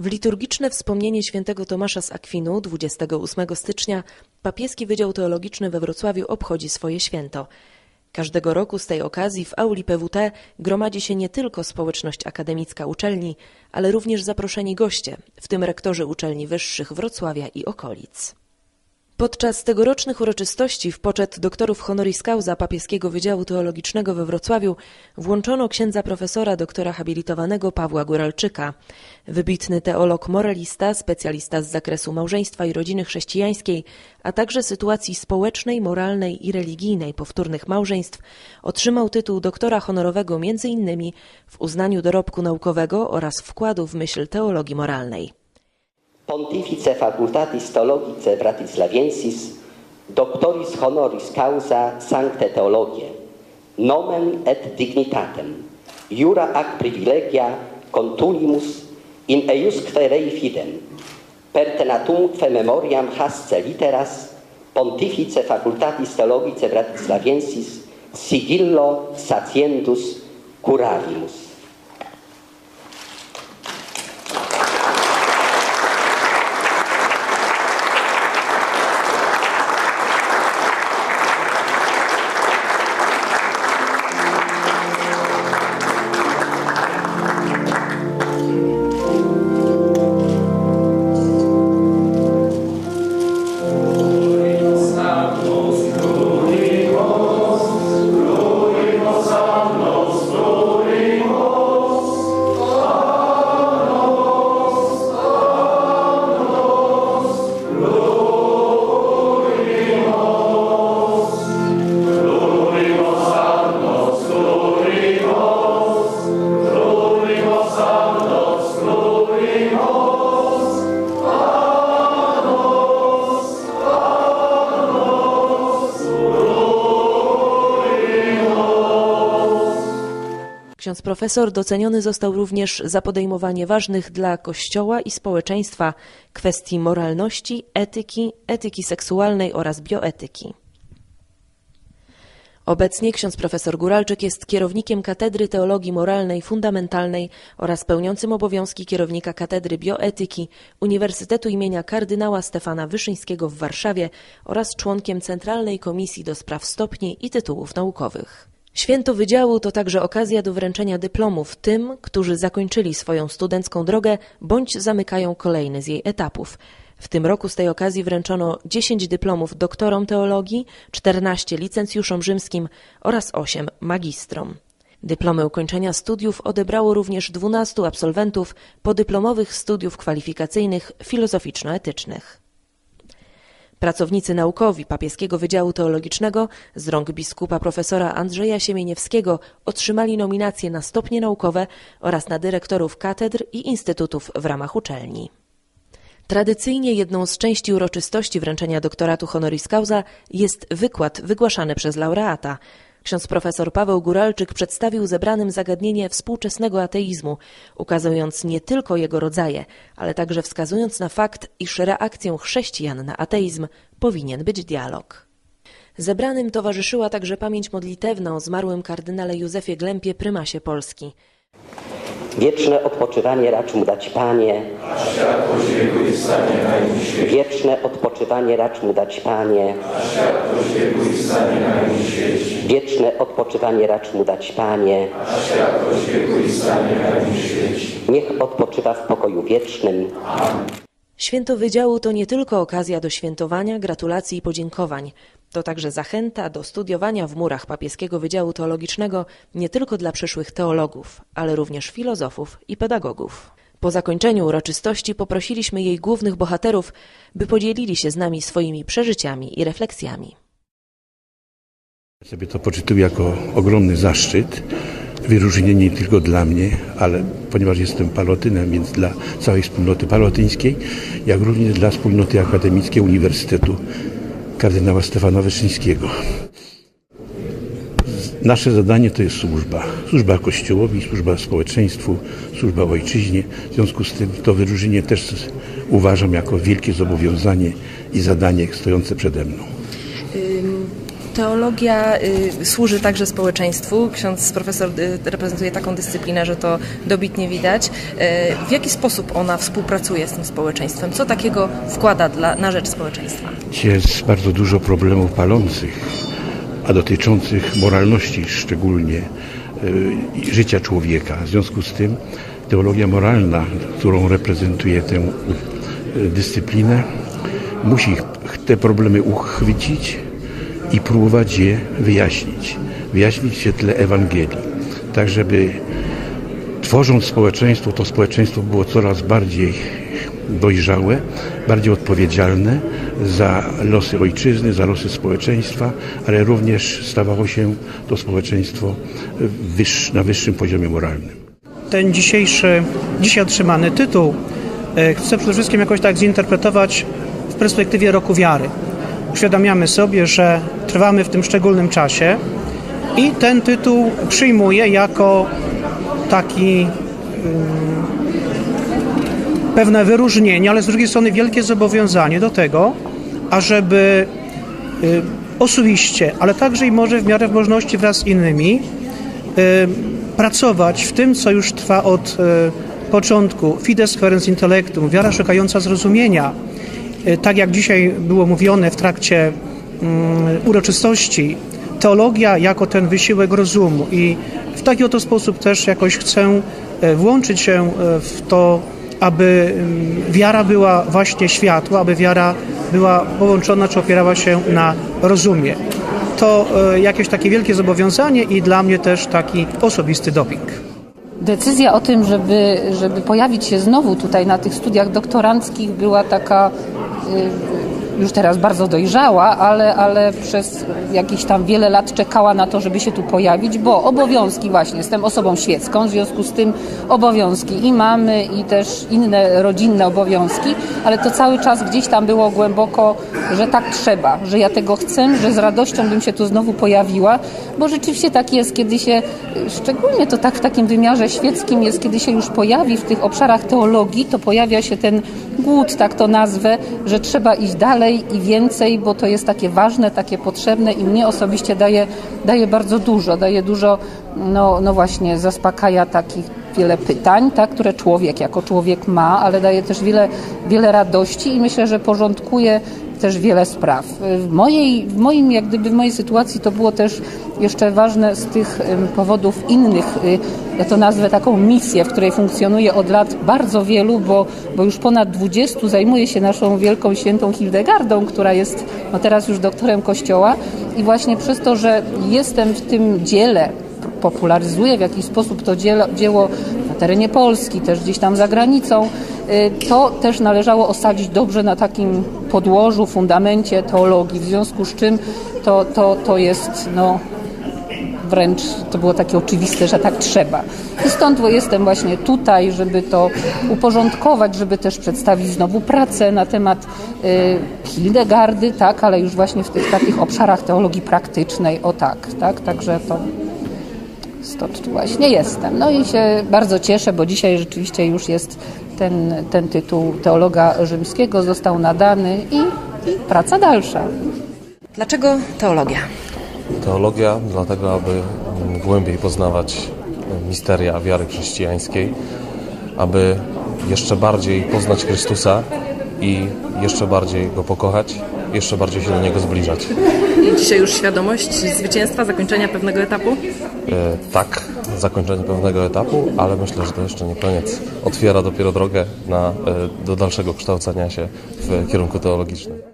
W liturgiczne wspomnienie świętego Tomasza z Akwinu 28 stycznia papieski Wydział Teologiczny we Wrocławiu obchodzi swoje święto. Każdego roku z tej okazji w auli PWT gromadzi się nie tylko społeczność akademicka uczelni, ale również zaproszeni goście, w tym rektorzy uczelni wyższych Wrocławia i okolic. Podczas tegorocznych uroczystości w poczet doktorów honoris causa papieskiego Wydziału Teologicznego we Wrocławiu włączono księdza profesora doktora habilitowanego Pawła Góralczyka. Wybitny teolog moralista, specjalista z zakresu małżeństwa i rodziny chrześcijańskiej, a także sytuacji społecznej, moralnej i religijnej powtórnych małżeństw, otrzymał tytuł doktora honorowego m.in. w uznaniu dorobku naukowego oraz wkładu w myśl teologii moralnej. Pontifice facultatis theologice Bratislaviensis, doctoris honoris causa sancte theologie, nomen et dignitatem, jura ac privilegia contulimus in eiusque rei fidem, pertenatumque memoriam hasce literas, Pontifice facultatis theologice Bratislaviensis, sigillo satiendus curavimus. Ksiądz profesor doceniony został również za podejmowanie ważnych dla Kościoła i społeczeństwa kwestii moralności, etyki, etyki seksualnej oraz bioetyki. Obecnie ksiądz profesor Góralczyk jest kierownikiem Katedry Teologii Moralnej Fundamentalnej oraz pełniącym obowiązki kierownika Katedry Bioetyki Uniwersytetu imienia kardynała Stefana Wyszyńskiego w Warszawie oraz członkiem Centralnej Komisji do Spraw Stopni i Tytułów Naukowych. Święto Wydziału to także okazja do wręczenia dyplomów tym, którzy zakończyli swoją studencką drogę bądź zamykają kolejny z jej etapów. W tym roku z tej okazji wręczono 10 dyplomów doktorom teologii, 14 licencjuszom rzymskim oraz 8 magistrom. Dyplomy ukończenia studiów odebrało również 12 absolwentów podyplomowych studiów kwalifikacyjnych filozoficzno-etycznych. Pracownicy naukowi Papieskiego Wydziału Teologicznego z rąk biskupa profesora Andrzeja Siemieniewskiego otrzymali nominacje na stopnie naukowe oraz na dyrektorów katedr i instytutów w ramach uczelni. Tradycyjnie jedną z części uroczystości wręczenia doktoratu honoris causa jest wykład wygłaszany przez laureata. Ksiądz profesor Paweł Góralczyk przedstawił zebranym zagadnienie współczesnego ateizmu, ukazując nie tylko jego rodzaje, ale także wskazując na fakt, iż reakcją chrześcijan na ateizm powinien być dialog. Zebranym towarzyszyła także pamięć modlitewna o zmarłym kardynale Józefie Glempie, prymasie Polski. Wieczne odpoczywanie racz mu dać Panie. Wieczne odpoczywanie racz mu dać Panie. Wieczne odpoczywanie racz mu dać Panie. Niech odpoczywa w pokoju wiecznym. Święto Wydziału to nie tylko okazja do świętowania, gratulacji i podziękowań. To także zachęta do studiowania w murach Papieskiego Wydziału Teologicznego nie tylko dla przyszłych teologów, ale również filozofów i pedagogów. Po zakończeniu uroczystości poprosiliśmy jej głównych bohaterów, by podzielili się z nami swoimi przeżyciami i refleksjami. Sobie to poczytuję jako ogromny zaszczyt, wyróżnienie nie tylko dla mnie, ale ponieważ jestem palotynem, więc dla całej wspólnoty palotyńskiej, jak również dla wspólnoty akademickiej Uniwersytetu kardynała Stefana Wyszyńskiego. Nasze zadanie to jest służba. Służba Kościołowi, służba społeczeństwu, służba ojczyźnie. W związku z tym to wyróżnienie też uważam jako wielkie zobowiązanie i zadanie stojące przede mną. Teologia y, służy także społeczeństwu. Ksiądz profesor y, reprezentuje taką dyscyplinę, że to dobitnie widać. Y, w jaki sposób ona współpracuje z tym społeczeństwem? Co takiego wkłada dla, na rzecz społeczeństwa? Jest bardzo dużo problemów palących, a dotyczących moralności szczególnie życia człowieka. W związku z tym teologia moralna, którą reprezentuje tę dyscyplinę, musi te problemy uchwycić i próbować je wyjaśnić. Wyjaśnić w świetle Ewangelii. Tak, żeby tworząc społeczeństwo, to społeczeństwo było coraz bardziej dojrzałe, bardziej odpowiedzialne za losy ojczyzny, za losy społeczeństwa, ale również stawało się to społeczeństwo na wyższym poziomie moralnym. ten dzisiejszy, dzisiaj otrzymany tytuł e, chcę przede wszystkim jakoś tak zinterpretować w perspektywie roku wiary. Uświadamiamy sobie, że trwamy w tym szczególnym czasie i ten tytuł przyjmuję jako taki mm, pewne wyróżnienie, ale z drugiej strony wielkie zobowiązanie do tego, ażeby y, osobiście, ale także i może w miarę możliwości wraz z innymi y, pracować w tym, co już trwa od y, początku. Fides querens intellectum, wiara szukająca zrozumienia. Y, Tak jak dzisiaj było mówione w trakcie mm, uroczystości, teologia jako ten wysiłek rozumu i w taki oto sposób też jakoś chcę e, włączyć się e, w to, aby mm, wiara była właśnie światło, aby wiara była połączona czy opierała się na rozumie. To e, jakieś takie wielkie zobowiązanie i dla mnie też taki osobisty doping. Decyzja o tym, żeby, żeby pojawić się znowu tutaj na tych studiach doktoranckich była taka już teraz bardzo dojrzała, ale, ale przez jakieś tam wiele lat czekała na to, żeby się tu pojawić, bo obowiązki właśnie, jestem osobą świecką, w związku z tym obowiązki i mamy i też inne rodzinne obowiązki, ale to cały czas gdzieś tam było głęboko, że tak trzeba, że ja tego chcę, że z radością bym się tu znowu pojawiła, bo rzeczywiście tak jest, kiedy się, szczególnie to tak w takim wymiarze świeckim jest, kiedy się już pojawi w tych obszarach teologii, to pojawia się ten głód, tak to nazwę, że trzeba iść dalej i więcej, bo to jest takie ważne, takie potrzebne i mnie osobiście daje, daje bardzo dużo, daje dużo, no, no właśnie, zaspokaja takich wiele pytań, tak, które człowiek jako człowiek ma, ale daje też wiele, wiele radości i myślę, że porządkuje też wiele spraw. W mojej, w moim, jak gdyby w mojej sytuacji to było też jeszcze ważne z tych powodów innych, y, ja to nazwę taką misję, w której funkcjonuję od lat bardzo wielu, bo, bo już ponad 20 zajmuję się naszą wielką świętą Hildegardą, która jest no teraz już doktorem Kościoła i właśnie przez to, że jestem w tym dziele, popularyzuję w jakiś sposób to dzieło, dzieło na terenie Polski, też gdzieś tam za granicą, to też należało osadzić dobrze na takim podłożu, fundamencie teologii, w związku z czym to, to, to jest no, wręcz to było takie oczywiste, że tak trzeba. I stąd jestem właśnie tutaj, żeby to uporządkować, żeby też przedstawić znowu pracę na temat y, Hildegardy, tak, ale już właśnie w tych takich obszarach teologii praktycznej, o tak, tak, także to stąd właśnie jestem. No i się bardzo cieszę, bo dzisiaj rzeczywiście już jest ten, ten tytuł teologa rzymskiego został nadany i, i praca dalsza. Dlaczego teologia? Teologia dlatego, aby głębiej poznawać misteria wiary chrześcijańskiej, aby jeszcze bardziej poznać Chrystusa i jeszcze bardziej Go pokochać, jeszcze bardziej się do Niego zbliżać. I dzisiaj już świadomość zwycięstwa, zakończenia pewnego etapu? E, tak, zakończenie pewnego etapu, ale myślę, że to jeszcze nie koniec. Otwiera dopiero drogę na, e, do dalszego kształcenia się w kierunku teologicznym.